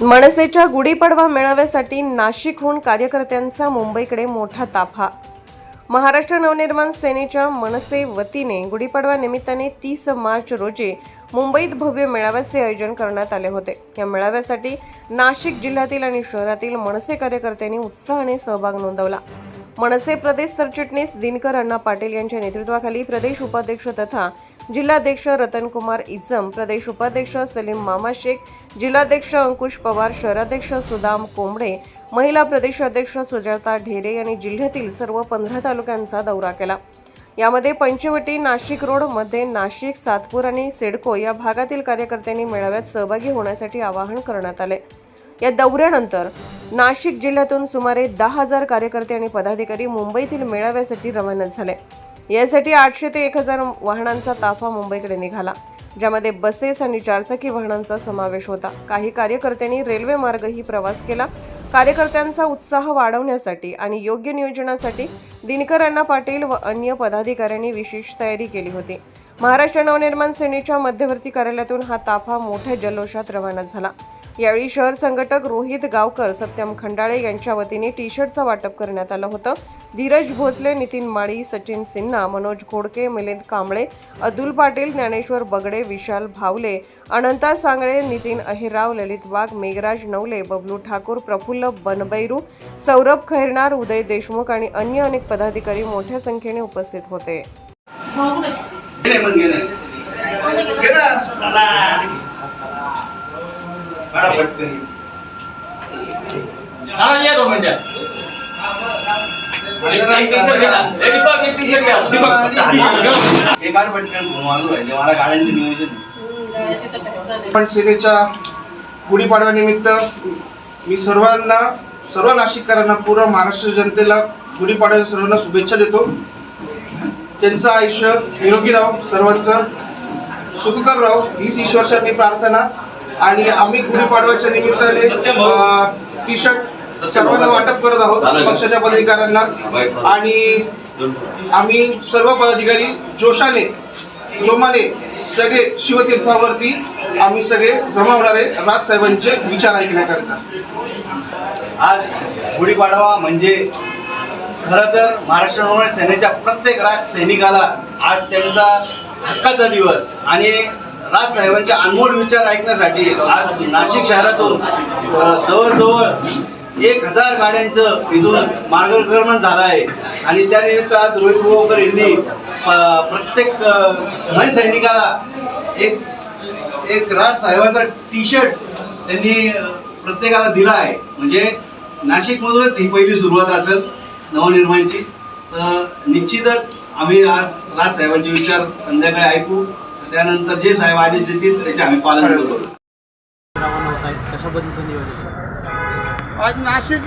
मनसेच्या गुढीपाडवा मेळाव्यासाठी नाशिकहून कार्यकर्त्यांचा मुंबईकडे मोठा ताफा. महाराष्ट्र नवनिर्माण सेनेच्या मनसे वतीने गुढीपाडवा निमित्ताने तीस मार्च रोजी मुंबईत भव्य मेळाव्याचे आयोजन करण्यात आले होते. या मेळाव्यासाठी नाशिक जिल्ह्यातील आणि शहरातील मनसे कार्यकर्त्यांनी उत्साहाने सहभाग नोंदवला. मनसे प्रदेश सरचिटणीस दिनकर अण्णा पाटील यांच्या नेतृत्वाखाली प्रदेश उपाध्यक्ष तथा जिल्हाध्यक्ष रतनकुमार इजम प्रदेश उपाध्यक्ष सलीम मामा शेख जिल्हाध्यक्ष अंकुश पवार शहराध्यक्ष सुदाम कोंबडे महिला प्रदेशाध्यक्ष सुजाता ढेरे यांनी जिल्ह्यातील सर्व पंधरा तालुक्यांचा दौरा केला. यामध्ये पंचवटी नाशिक रोडमध्ये नाशिक सातपूर आणि सिडको या भागातील कार्यकर्त्यांनी मेळाव्यात सहभागी होण्यासाठी आवाहन करण्यात आले. या दौऱ्यानंतर नाशिक जिल्ह्यातून सुमारे दहा हजार कार्यकर्ते आणि पदाधिकारी मुंबईतील मेळाव्यासाठी रवाना झाले. यासाठी आठशे ते एक हजार वाहनांचा ताफा मुंबईकडे निघाला ज्यामध्ये बसेस आणि चारचाकी वाहनांचा समावेश होता. काही कार्यकर्त्यांनी रेल्वे मार्गही प्रवास केला. कार्यकर्त्यांचा उत्साह वाढवण्यासाठी आणि योग्य नियोजनासाठी दिनकर अण्णा पाटील व अन्य पदाधिकाऱ्यांनी विशेष तयारी केली होती. महाराष्ट्र नवनिर्माण सेनेच्या मध्यवर्ती कार्यालयातून हा ताफा मोठ्या जल्लोषात रवाना झाला. यावेळी शहर संघटक रोहित गावकर सत्यम खंडाळे यांच्या वतीने टी शर्टचं वाटप करण्यात आलं होतं. धीरज भोसले नितीन माळी सचिन सिन्हा मनोज घोडके मिलिंद कांबळे अतुल पाटील ज्ञानेश्वर बगडे विशाल भावले अनंता सांगळे नितीन अहिराव ललित वाघ मेघराज नवले बबलू ठाकूर प्रफुल्ल बनबैरू सौरभ खैरनार उदय देशमुख आणि अन्य अनेक पदाधिकारी मोठ्या संख्येने उपस्थित होते. पण सेनेच्या गुढीपाडव्यानिमित्त मी सर्वांना सर्व नाशिककरांना पूर्ण महाराष्ट्र जनतेला गुढीपाडव्या सर्वांना शुभेच्छा देतो. त्यांचं आयुष्य निरोगी राहो सर्वांचं सुखकर राहो हीच ईश्वरचरणी प्रार्थना. आणि आम्ही गुढीपाडव्याच्या निमित्ताने टी शर्ट सर्वांना वाटप करत आहोत पक्षाच्या पदाधिकाऱ्यांना. आणि आम्ही सर्व पदाधिकारी जोशाने जोमाने सगळे शिवतीर्थावरती आम्ही सगळे जमा होणार आहे राज साहेबांचे विचार ऐकण्याकरता. आज गुढीपाडवा म्हणजे खरं तर महाराष्ट्र नवनिर्माण सेनेच्या प्रत्येक राज सैनिकाला आज त्यांचा हक्काचा दिवस आणि राज साहेबांचे अनमोल विचार ऐकण्यासाठी आज नाशिक शहरातून जवळजवळ एक हजार गाड्यांचं इथून मार्गक्रमण झालं आहे आणि त्यानिमित्त आज रोहित गोवकर यांनी प्रत्येक अ, मन सैनिकाला एक एक राजसाहेबाचा टी शर्ट त्यांनी प्रत्येकाला दिला आहे म्हणजे नाशिकमधूनच ही पहिली सुरुवात असेल नवनिर्माणची. तर निश्चितच आम्ही आज राज साहेबांचे विचार संध्याकाळी ऐकू. त्यानंतर जे साहेब आदेश देतील त्याचे आम्ही पालन करू. आज नाशिक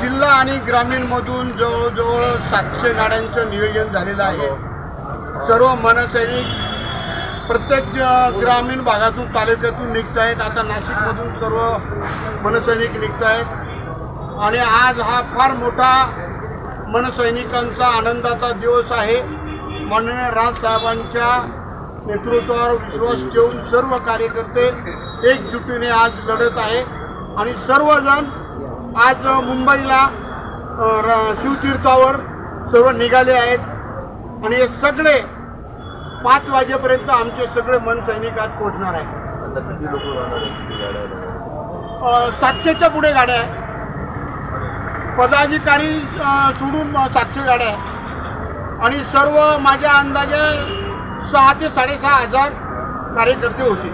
जिल्हा आणि ग्रामीणमधून जवळजवळ सातशे गाड्यांचं नियोजन झालेलं आहे. सर्व मनसैनिक प्रत्येक ग्रामीण भागातून तालुक्यातून निघत आहेत. आता नाशिकमधून सर्व मनसैनिक निघत आहेत. आणि आज हा फार मोठा मनसैनिकांचा आनंदाचा दिवस आहे. माननीय राजसाहेबांच्या नेतृत्वावर विश्वास ठेवून सर्व कार्यकर्ते एकजुटीने आज लढत आहे आणि सर्वजण आज मुंबईला शिवतीर्थावर सर्व निघाले आहेत. आणि हे सगळे पाच वाजेपर्यंत आमचे सगळे मन सैनिक आज पोहोचणार आहे सातशेच्या पुढे गाड्या आहे पदाधिकारी सोडून सातशे गाड्या आहे आणि सर्व माझ्या अंदाजे सहा ते साडेसहा हजार कार्यकर्ते होते.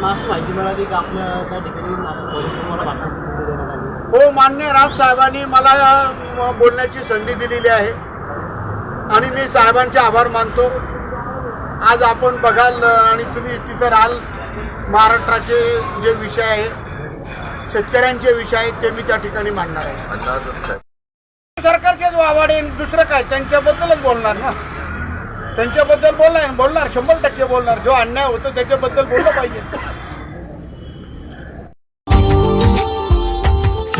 माहिती मिळाली की आपल्या त्या ठिकाणी? हो मान्य राजसाहेबांनी मला बोलण्याची संधी दिलेली आहे. आणि मी साहेबांचे आभार मानतो. आज आपण बघाल आणि तुम्ही तिथं राहाल महाराष्ट्राचे जे विषय आहे शेतकऱ्यांचे विषय आहेत ते मी त्या ठिकाणी मांडणार आहे. सरकारचेच वावाडे दुसरं काय? त्यांच्याबद्दलच बोलणार ना? त्यांच्याबद्दल बोलणार बोलणार शंभर टक्के बोलणार. जो अन्याय होतो त्याच्याबद्दल बोललं पाहिजे.